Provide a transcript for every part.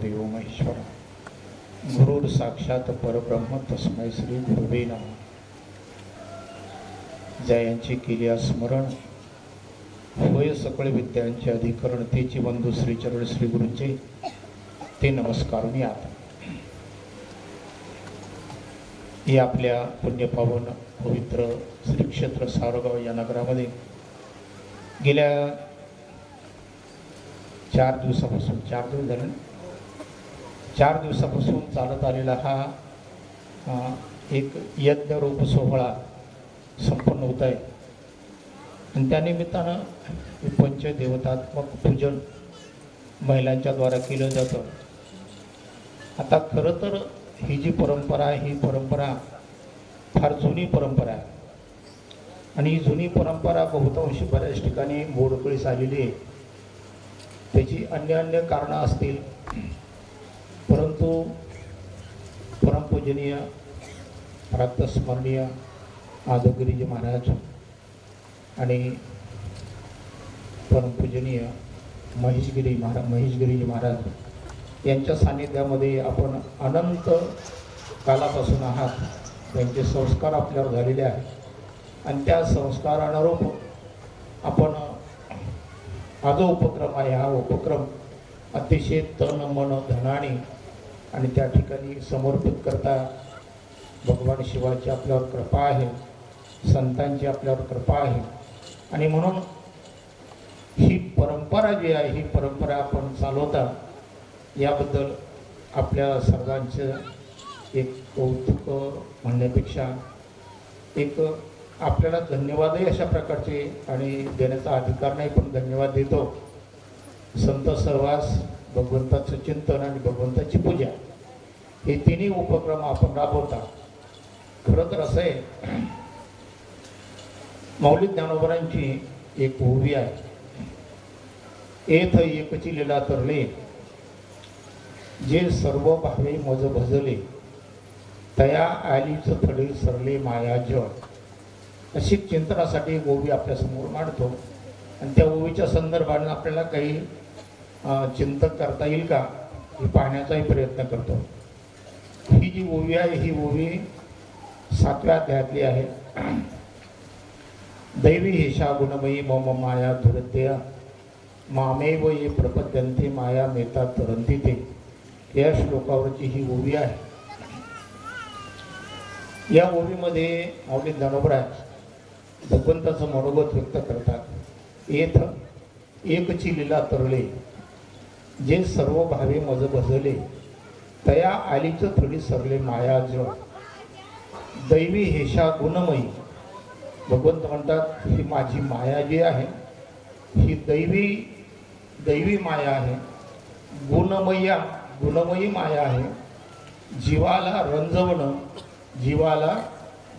देव महेश्वर। गुरुर साक्षात परब्रह्म तस्मय श्री गुरुवे जयांची केली स्मरण होय सकळ विद्यांचे अधिकरण तेची बंधू श्रीचरण श्री गुरूंचे ते नमस्कारून आता. ही आपल्या पुण्यपावन पवित्र श्रीक्षेत्र सारगाव या नगरामध्ये गेल्या चार दिवसापासून चार दिवस झाले चार दिवसापासून चालत आलेला हा एक यज्ञरूप सोहळा संपन्न होत आहे. आणि त्यानिमित्तानं पंचदेवतात्मक पूजन महिलांच्याद्वारा केलं जातं. आता खरं तर ही जी परंपरा आहे ही परंपरा फार जुनी परंपरा आहे. आणि ही जुनी परंपरा बहुतांशी बऱ्याच ठिकाणी मोडकळीस आलेली आहे. त्याची अन्य अन्य कारणं असतील परंतु परमपूजनीय प्रातस्मरणीय आदगिरीजी महाराज आणि परमपूजनीय महेशगिरी महारा महेशगिरीजी महाराज यांच्या सान्निध्यामध्ये आपण अनंत कालापासून आहात. त्यांचे संस्कार आपल्यावर झालेले आहेत. आणि त्या संस्कारानुरूप आपण हा जो उपक्रम आहे हा उपक्रम अतिशय तन मन धनाने आणि त्या ठिकाणी समर्पित करता भगवान शिवाची आपल्यावर कृपा आहे संतांची आपल्यावर कृपा आहे. आणि म्हणून ही परंपरा जी आहे ही परंपरा आपण चालवता याबद्दल आपल्या सर्वांचं एक कौतुक म्हणण्यापेक्षा एक आपल्याला धन्यवादही अशा प्रकारचे आणि देण्याचा अधिकार नाही पण धन्यवाद देतो. संत सहवास भगवंताचं चिंतन आणि भगवंताची पूजा. हे तिन्ही उपक्रम आपण राबवतात खरं तर असं आहे मौलिक ज्ञानोबरांची एक ओवी आहे. एथ एकची लीला तरले. जे सर्व भावे मज भजले तया आलीच थडे सरले माया जग अशी चिंतनासाठी एक ओवी आपल्यासमोर मांडतो. आणि त्या ओवीच्या संदर्भाने आपल्याला काही चिंतन करता येईल का? हे पाहण्याचाही प्रयत्न करतो. ही जी ओवी आहे ही ओवी सातव्या अध्यायातली आहे. दैवी हिशा गुणमयी मम माया धुरत्य मामेव ये प्रपद्यंते माया मेता तरंती ते. या श्लोकावरची ही ओवी आहे. या ओवीमध्ये माऊली धनोबराज भगवंताचं मनोगत व्यक्त करतात. येथ एकची लीला तरले. जे सर्व भावे मज भजले तया आलीच थोडी सरले माया जळ. दैवी हेशा गुणमयी भगवंत म्हणतात ही माझी माया जी आहे ही दैवी दैवी माया आहे. गुणमय्या गुणमयी माया आहे. जीवाला रंजवणं जीवाला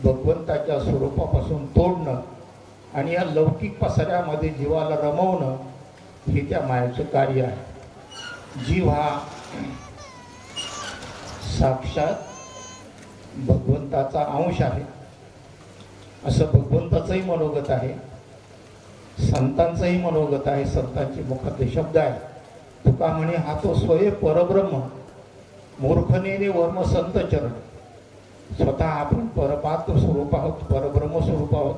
भगवंताच्या स्वरूपापासून तोडणं आणि या लौकिक पसाऱ्यामध्ये जीवाला रमवणं हे त्या मायाचं कार्य आहे. जीव हा साक्षात भगवंताचा अंश आहे. असं भगवंताचंही मनोगत आहे. संतांचंही मनोगत आहे. संतांचे मुखातले शब्द आहे तुका म्हणे हा तो स्वय परब्रह्म मूर्खनेने वर्म संत चरण. स्वतः आपण परमात्म स्वरूप आहोत परब्रह्म स्वरूप आहोत.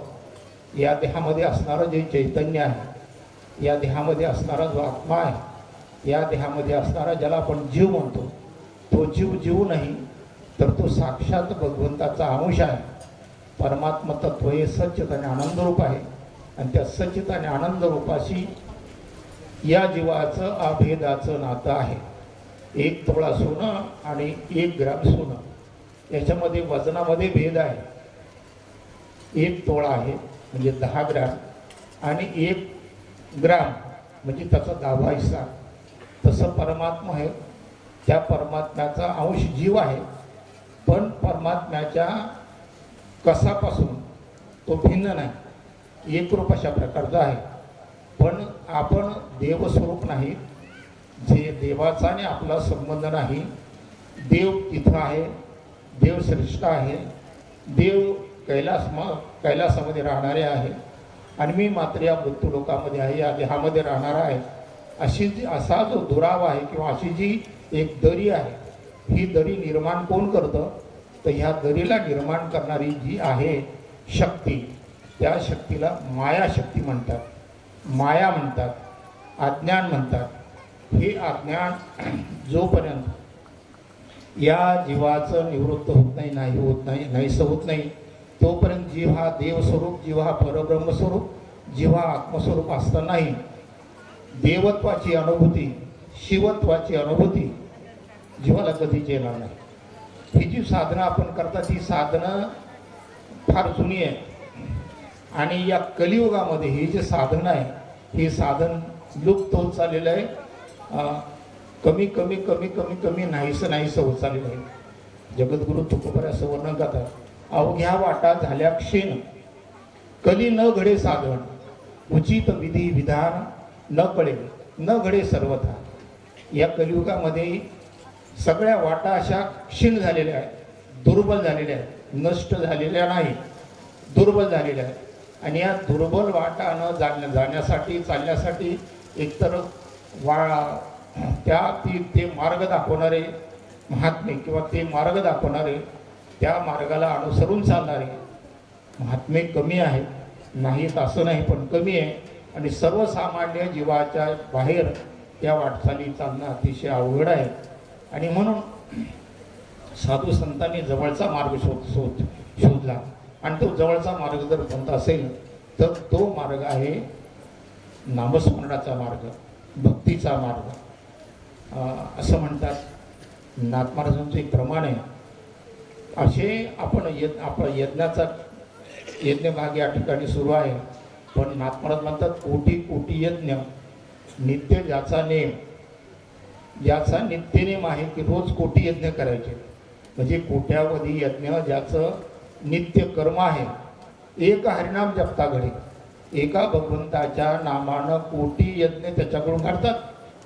या देहामध्ये असणारं जे चैतन्य आहे या देहामध्ये असणारा जो आत्मा आहे या देहामध्ये असणारा ज्याला आपण जीव म्हणतो तो जीव जीव नाही तर तो साक्षात भगवंताचा अंश आहे. परमात्म तत्व हे सच्चित आणि आनंदरूप आहे. आणि त्या सच्चित आणि आनंदरूपाशी या जीवाचं अभेदाचं नातं आहे. एक तोळा सोनं आणि एक ग्राम सोनं. याच्यामध्ये वजनामध्ये भेद आहे. एक तोळा आहे म्हणजे दहा ग्राम. आणि एक ग्राम म्हणजे त्याचा दहावा हिस्सा तसं परमात्मा आहे. त्या परमात्म्याचा अंश जीव आहे. पण परमात्म्याच्या कसापासून तो भिन्न नाही. एकरूप अशा प्रकारचा आहे. पण आपण देवस्वरूप नाही. जे देवाचा आणि आपला संबंध नाही. देव तिथं आहे. देव श्रेष्ठ आहे. देव कैलास म कैलासामध्ये राहणारे आहे. आणि मी मात्र या मृत्यू लोकामध्ये आहे. या देहामध्ये राहणार आहे. अशी जी असा जो दुरावा आहे किंवा अशी जी एक दरी आहे ही दरी निर्माण कोण करतं? तर ह्या दरीला निर्माण करणारी जी आहे शक्ती त्या शक्तीला माया शक्ती म्हणतात. माया म्हणतात अज्ञान म्हणतात. हे अज्ञान जोपर्यंत या जीवाचं निवृत्त होत नाही नाही होत नाही नाहीसं होत नाही तोपर्यंत जीव हा देवस्वरूप जीव हा परब्रह्मस्वरूप जीव हा आत्मस्वरूप असतानाही देवत्वाची अनुभूती शिवत्वाची अनुभूती जीवाला कधीच येणार नाही. ही जी साधनं आपण करता ही साधनं फार जुनी आहे. आणि या कलियुगामध्ये हे जे साधन आहे हे साधन लुप्त होत चाललेलं आहे. कमी कमी कमी कमी कमी नाहीसं नाहीसं होत चाललेलं आहे. जगद्गुरु तुकोबर असं वर्णन करतात. अवघ्या वाटा झाल्या क्षीण. कली न घडे साधन. उचित विधी विधान. न पडे न घडे सर्वथा. या कलियुगामध्ये सगळ्या वाटा अशा क्षीण झालेल्या आहेत दुर्बल झालेल्या आहेत नष्ट झालेल्या नाही दुर्बल झालेल्या आहेत. आणि या दुर्बल वाटा न जाण्या जाण्यासाठी चालण्यासाठी एकतर वा त्या ती ते मार्ग दाखवणारे महात्मे किंवा ते मार्ग दाखवणारे त्या मार्गाला अनुसरून चालणारे महात्मे कमी आहेत. नाहीत असं नाही पण कमी आहे. आणि सर्वसामान्य जीवाच्या बाहेर त्या वाटचाली चालणं अतिशय अवघड आहे. आणि म्हणून साधू संतांनी जवळचा मार्ग शोध शोध शोधला. आणि तो जवळचा मार्ग जर कोणता असेल तर तो मार्ग आहे नामस्मरणाचा मार्ग भक्तीचा मार्ग. असं म्हणतात. नाथ महाराजांचं एक प्रमाण आहे. असे आपण यज्ञ आपण यज्ञाचा यज्ञभाग या ठिकाणी सुरू आहे. पण नागपुरात म्हणतात कोटी कोटी यज्ञ नित्य ज्याचा नेम ज्याचा नित्यनेम आहे की रोज कोटी यज्ञ करायचे. म्हणजे कोट्यावधी यज्ञ ज्याचं नित्य कर्म आहे. एक हरिनाम जपता घडे एका भगवंताच्या नामानं कोटी यज्ञ त्याच्याकडून घडतात.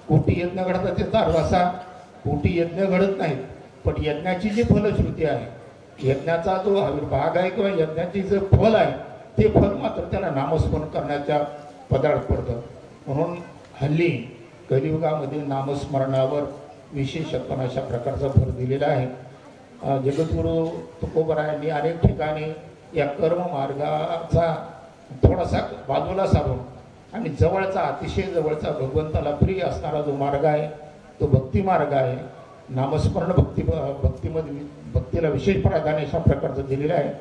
कोटी यज्ञ घडतात त्याचा अर्थ कोटी यज्ञ घडत नाहीत पण यज्ञाची जी फलश्रुती आहे यज्ञाचा जो भाग आहे किंवा यज्ञाची जे फल आहे ते फळ मात्र त्याला नामस्मरण करण्याच्या पदार्थ पडतं. म्हणून हल्ली कलियुगामध्ये नामस्मरणावर विशेषत्वानं अशा प्रकारचा भर दिलेला आहे. जगद्गुरू तुकोबरायांनी अनेक ठिकाणी या कर्म मार्गाचा थोडासा बाजूला सारून आणि जवळचा अतिशय जवळचा भगवंताला प्रिय असणारा जो मार्ग आहे तो भक्ती मार्ग आहे. नामस्मरण भक्ती भक्तीमध्ये भक्तीला विशेष प्राधान्य अशा प्रकारचं दिलेलं आहे.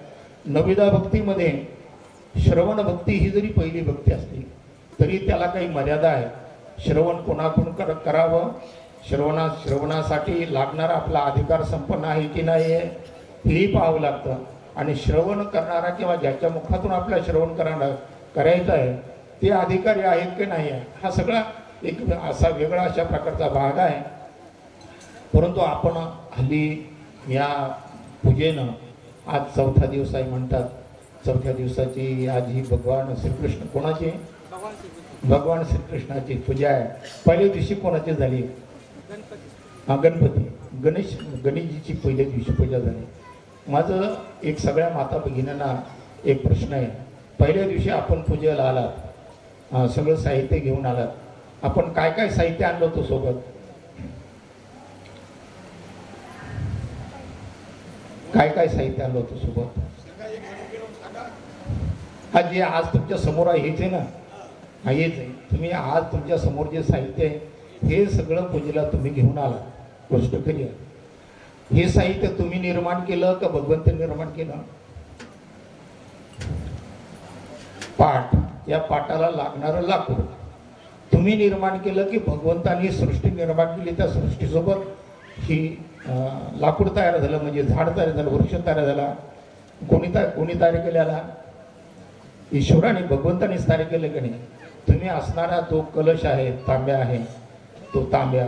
नविदा भक्तीमध्ये श्रवण भक्ती ही जरी पहिली भक्ती असली तरी त्याला काही मर्यादा आहे श्रवण कोणाकडून कर करावं? श्रवणा श्रवणासाठी लागणारा आपला अधिकार संपन्न आहे की नाही आहे हेही पाहावं लागतं. आणि श्रवण करणारा किंवा ज्याच्या मुखातून आपल्या श्रवण करणार करायचं आहे ते अधिकारी आहेत की नाही आहे हा सगळा एक असा वेगळा अशा प्रकारचा भाग आहे. परंतु आपण हल्ली या पूजेनं आज चौथा दिवस आहे म्हणतात. चौथ्या दिवसाची आज ही भगवान श्रीकृष्ण कोणाची? भगवान श्रीकृष्णाची पूजा आहे. पहिल्या दिवशी कोणाची झाली? हा गणपती. गणेश गणेशजीची पहिल्या दिवशी पूजा झाली. माझं एक सगळ्या माता भगिनींना एक प्रश्न आहे. पहिल्या दिवशी आपण पूजेला आलात. सगळं साहित्य घेऊन आलात. आपण काय काय साहित्य आणलं होतं सोबत? काय काय साहित्य आणलं होतं सोबत? हा जे आज तुमच्यासमोर आहे हेच आहे ना? हा हेच आहे. तुम्ही आज तुमच्यासमोर जे साहित्य आहे हे सगळं पूजेला तुम्ही घेऊन आला गोष्ट खरी आहे. हे साहित्य तुम्ही निर्माण केलं का भगवंत निर्माण केलं? पाठ. या पाटाला लागणारं लाकूड. तुम्ही निर्माण केलं की भगवंतानी सृष्टी निर्माण केली त्या सृष्टीसोबत ही लाकूड तयार झालं म्हणजे झाड तयार झालं वृक्ष तयार झाला. कोणी तयार कोणी तयार केल्याला ईश्वराने भगवंताने स्थान केलं की नाही? तुम्ही असणारा तो कलश आहे तांब्या आहे. तो तांब्या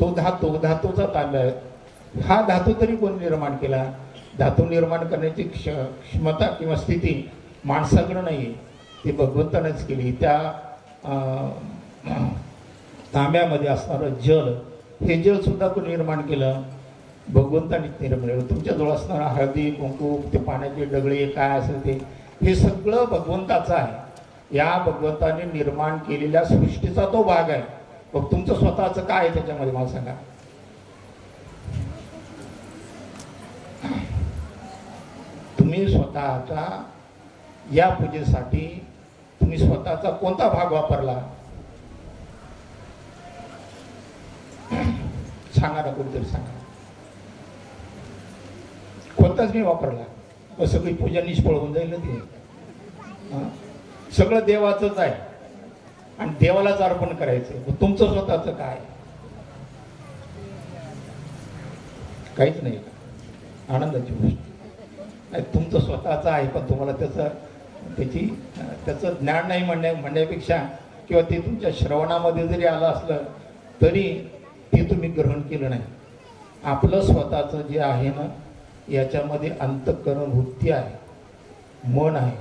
तो धातू धातूचा तांब्या आहे. हा धातू तरी कोणी निर्माण केला? धातू निर्माण करण्याची क्ष क्षमता किंवा स्थिती माणसाकडं नाही आहे ती भगवंतानेच केली. त्या तांब्यामध्ये असणारं जल हे जलसुद्धा कोण कोणी निर्माण केलं? भगवंतानेच निर्माण केलं. तुमच्याजवळ असणारा हळदी कुंकू ते पाण्याचे डगळे काय असेल ते हे सगळं भगवंताचं आहे. या भगवंताने निर्माण केलेल्या सृष्टीचा तो भाग आहे. मग तुमचं स्वतःचं काय आहे त्याच्यामध्ये मला सांगा. तुम्ही स्वतःचा या पूजेसाठी तुम्ही स्वतःचा कोणता भाग वापरला? सांगा ना कोणतरी सांगा. कोणताच मी वापरला. मग सगळी पूजा निष्फळ होऊन जाईल ना ती. सगळं देवाचंच आहे. आणि देवालाच अर्पण करायचं. तुमचं स्वतःचं काय? काहीच नाही. आनंदाची गोष्ट. नाही तुमचं स्वतःचं आहे पण तुम्हाला त्याचं त्याची त्याचं ज्ञान नाही म्हणण्या म्हणण्यापेक्षा किंवा ते तुमच्या श्रवणामध्ये जरी आलं असलं तरी ते तुम्ही ग्रहण केलं नाही. आपलं स्वतःचं जे आहे ना याच्यामध्ये अंतःकरण वृत्ती आहे मन आहे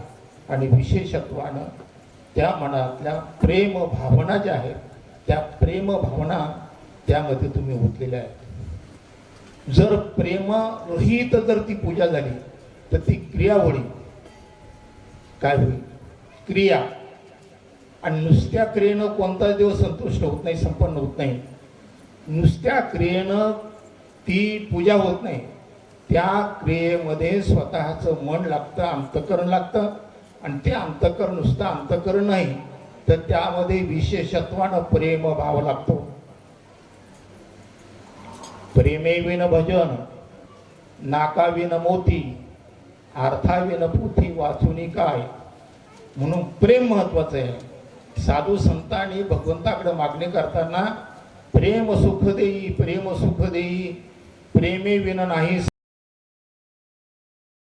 आणि विशेषत्वानं त्या मनातल्या प्रेम भावना ज्या आहेत त्या प्रेम भावना त्यामध्ये तुम्ही ओतलेल्या आहेत. जर प्रेमरहित जर ती पूजा झाली तर ती क्रिया होईल. काय होईल? क्रिया. आणि नुसत्या क्रियेनं कोणताच दिवस संतुष्ट होत नाही संपन्न होत नाही. नुसत्या क्रियेनं ती पूजा होत नाही. त्या क्रियेमध्ये स्वतःचं मन लागतं अंतकरण लागतं. आणि ते अंतकरण नुसतं अंतकरण नाही तर त्यामध्ये विशेषत्वानं प्रेम भाव लागतो. प्रेमेविन भजन नाकाविन मोती अर्थाविन पोथी वाचुनी काय? म्हणून प्रेम महत्वाचं आहे. साधू संतांनी भगवंताकडे मागणी करताना प्रेम सुख देई प्रेम सुख देई प्रेमे विन नाही